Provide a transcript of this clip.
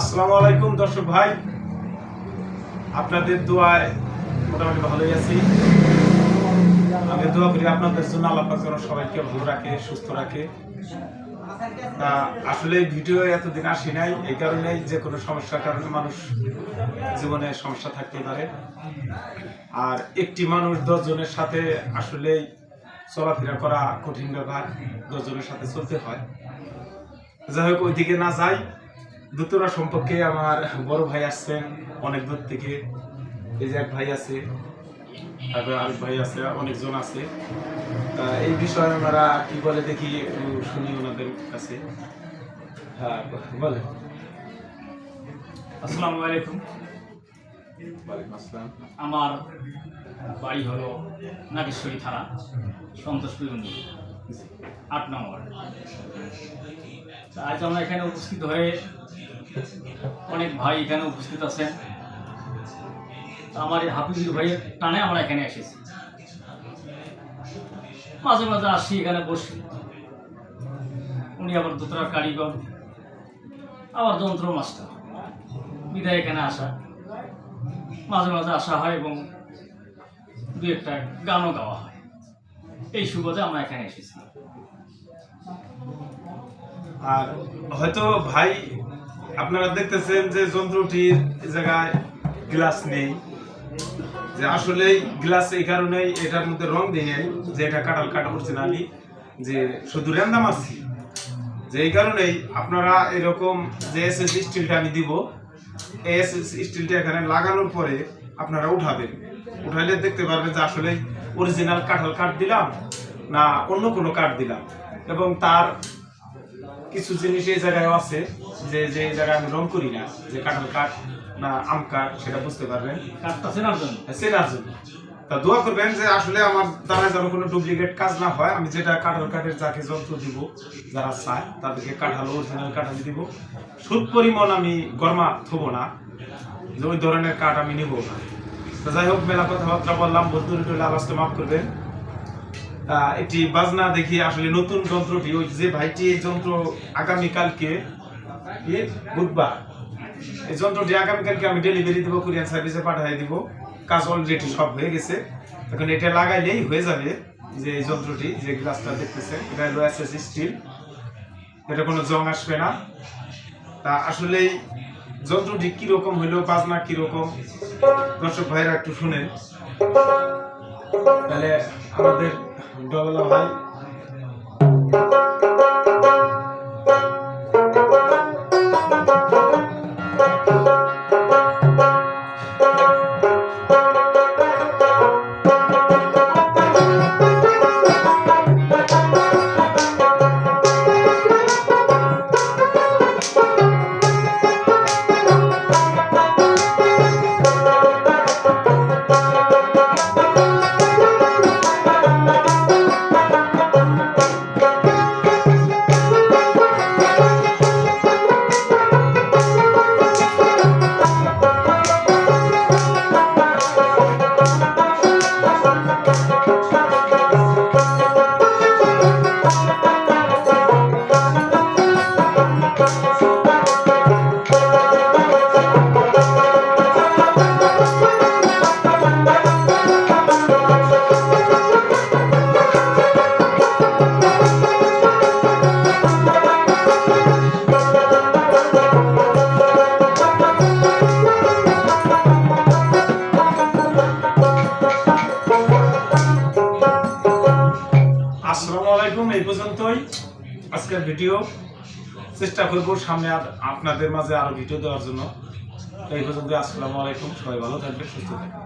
আসসালামু আলাইকুম দর্শক ভাই। আপনাদের দোয়ায় মোটামুটি ভালোই আছি। আমি দোয়া করি আপনাদের জন্য আল্লাহ যেন সবাইকে ভালো রাখে, সুস্থ রাখে। আসলে ভিডিও এতদিন আসি নাই, এই কারণেই যে কোনো সমস্যার কারণে মানুষ জীবনে সমস্যা থাকতে পারে। আর একটি মানুষ দশজনের সাথে আসলে চলাফেরা করা কঠিন ব্যাপার, দশজনের সাথে চলতে হয়। যাই হোক, ওইদিকে না যাই। দুতরা সম্পর্কে আমার বড় ভাই আসছেন অনেক দূর থেকে। এই যে এক ভাই আছে তারপরে আরেক ভাই আছে অনেকজন আছে। তা এই বিষয়ে ওনারা কি বলে দেখি একটু শুনি ওনাদের কাছে। হ্যাঁ বলে আসসালামু আলাইকুম। ওয়ালাইকুম আসসালাম। আমার বাড়ি হলো নাগেশ্বরী থানা সন্তোষপুর আট নম্বর। আজ আমরা এখানে উপস্থিত হয়ে অনেক ভাই এখানে উপস্থিত আছেন। আমার এই হাফিজুর ভাইয়ের টানে আমরা এখানে এসেছি। মাঝে মাঝে আসি এখানে বসি। উনি আবার দোতরার কারিগর আবার যন্ত্র মাস্টার। বিদায় এখানে আসা। মাঝে মাঝে আসা হয় এবং দু একটা গানও গাওয়া হয়। এই সুবাদে আমরা এখানে এসেছি। আর হয়তো ভাই আপনারা দেখতেছেন যে যন্ত্রটির জায়গায় গ্লাস নেই। যে আসলে গ্লাস এই কারণেই এটার মধ্যে রং দিয়ে যে এটা কাটাল কাটা অরিজিনালি যে শুধু র্যান্ডাম আছি। যে এই কারণেই আপনারা এরকম যে এস এস স্টিলটা আমি দিব এস এস স্টিলটা এখানে লাগানোর পরে আপনারা উঠাবেন। উঠাইলে দেখতে পারবেন যে আসলে অরিজিনাল কাঁঠাল কাঠ দিলাম না অন্য কোনো কাঠ দিলাম। এবং তার কিছু জিনিস এই জায়গায় আছে। যে যে জায়গায় আমি রং করি না যে কাঁঠাল কাঠ না আম কাঠ সেটা বুঝতে পারবেন। কাজটা চেনার জন্য। চেনার জন্য। তা দোয়া করবেন যে আসলে আমার দ্বারা যেন কোনো ডুপ্লিকেট কাজ না হয় আমি যেটা কাঁঠাল কাঠের যাকে যন্ত্র দিব যারা চায় তাদেরকে কাঁঠাল অরিজিনাল কাঁঠাল দিব। সুদ পরিমাণ আমি গরমা থবো না যে ওই ধরনের কাঠ আমি নিব না। তো যাই হোক মেলা কথাবার্তা বললাম বন্ধুর টুলে আওয়াজটা মাফ করবেন। আহ, একটি বাজনা দেখি আসলে নতুন যন্ত্রটি ওই যে ভাইটি এই যন্ত্র আগামীকালকে? বুধবার এই যন্ত্রটি আগামীকালকে আমি ডেলিভারি দেবো কুরিয়ান সার্ভিসে পাঠিয়ে দিব। কাজ অলরেডি সব হয়ে গেছে। এখন এটা লাগাইলেই হয়ে যাবে যে এই যন্ত্রটি, যে গ্লাসটা দেখতেছে এটা হলো স্টিল এটা কোনো জং আসবে না। তা আসলেই যন্ত্রটি কীরকম হইল বাজনা কীরকম? দর্শক ভাইরা একটু শুনেন। তাহলে আমাদের ডবলা ভাই আলাইকুম, এই পর্যন্তই। আজকের ভিডিও চেষ্টা করব সামনে আপনাদের মাঝে আরও ভিডিও দেওয়ার জন্য। এই পর্যন্ত আসসালামু আলাইকুম, সবাই ভালো থাকবে সুস্থ থাকবেন।